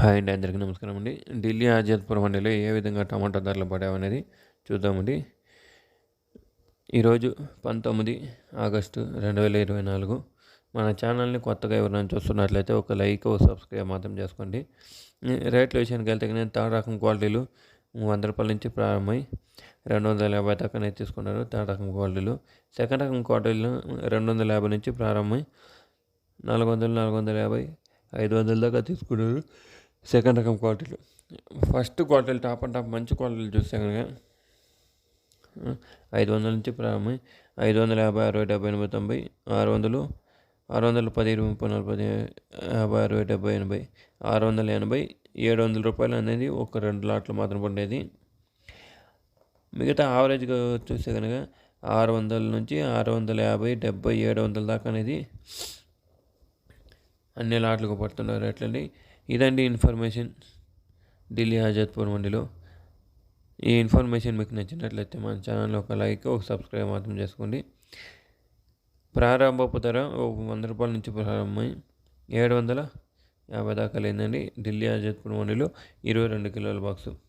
Hi అండి అందరికీ నమస్కారం అండి. ఢిల్లీ ఆజాద్పురం మండలిలో ఏ విధంగా టమాటా ధరలు పడావనేది చూద్దామండి. ఈరోజు పంతొమ్మిది ఆగస్టు రెండు వేల ఇరవై నాలుగు. మన ఛానల్ని కొత్తగా ఎవరైనా చూస్తున్నట్లయితే ఒక లైక్ ఒక సబ్స్క్రైబ్ మాత్రం చేసుకోండి. రేట్ల విషయానికి వెళ్తే నేను థర్డ్ రకం క్వాలిటీలు వంద రూపాయల నుంచి ప్రారంభమై రెండు వందల యాభై దాకానే తీసుకున్నారు థర్డ్ రకం క్వాలిటీలు. సెకండ్ రకం క్వాలిటీలు రెండు వందల యాభై నుంచి ప్రారంభమై నాలుగు వందలు నాలుగు వందల యాభై ఐదు వందల దాకా తీసుకున్నారు. సెకండ్ రకం క్వాలిటీలు. ఫస్ట్ క్వాలిటీలు టాప్ అండ్ టాప్ మంచి క్వాలిటీలు చూస్తే కనుక ఐదు వందల నుంచి ప్రారంభమై ఐదు వందల యాభై అరవై డెబ్బై ఎనభై తొంభై ఆరు వందలు ఆరు వందల పది ఇరవై ముప్పై నలభై పది యాభై అరవై డెబ్బై ఎనభై ఆరు వందల ఎనభై ఏడు వందల రూపాయలు అనేది ఒక రెండు లాట్లు మాత్రం పడేది. మిగతా యావరేజ్గా చూస్తే కనుక ఆరు వందల నుంచి ఆరు వందల యాభై డెబ్బై ఏడు వందల దాకా అనేది అన్ని లాట్లకు పడుతున్నారు రేట్లండి ఇదండి ఇన్ఫర్మేషన్. ఢిల్లీ ఆజాద్పూర్ మండిలో. ఈ ఇన్ఫర్మేషన్ మీకు నచ్చినట్లయితే మన ఛానల్ ఒక లైక్ ఒక సబ్స్క్రైబ్ మాత్రం చేసుకోండి. ప్రారంభపు ధర ఒక వంద రూపాయల నుంచి ప్రారంభమై ఏడు వందల యాభై దాకా లేదండి. ఢిల్లీ ఆజాద్పూర్ మండిలో ఇరవై రెండు కిలోల బాక్సు.